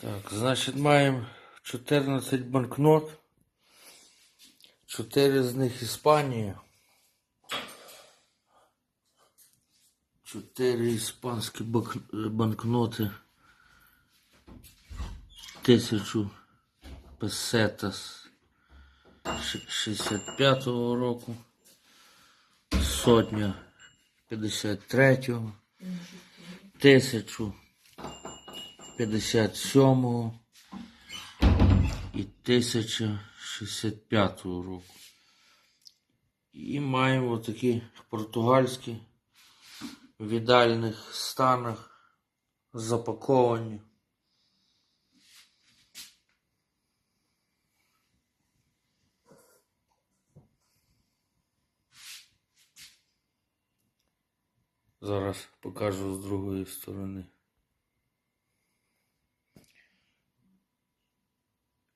Так, значить, маємо 14 банкнот. 4 з них Іспанія. 4 іспанські банкноти. Тисячу песетас 65-го року. Сотня 53-го. Тисячу 57-го і 1065 року. І маємо такі португальські в ідеальних станах запаковані. Зараз покажу з другої сторони.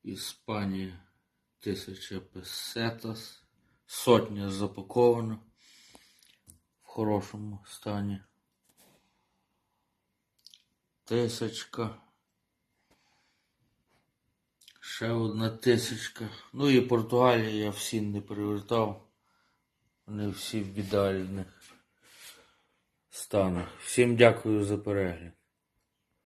Іспанія тисяча песетас. Сотня запакована в хорошому стані. Тисячка. Ще одна тисячка. Ну і Португалія я всі не перевертав. Вони всі в ідеальних станах. Всім дякую за перегляд.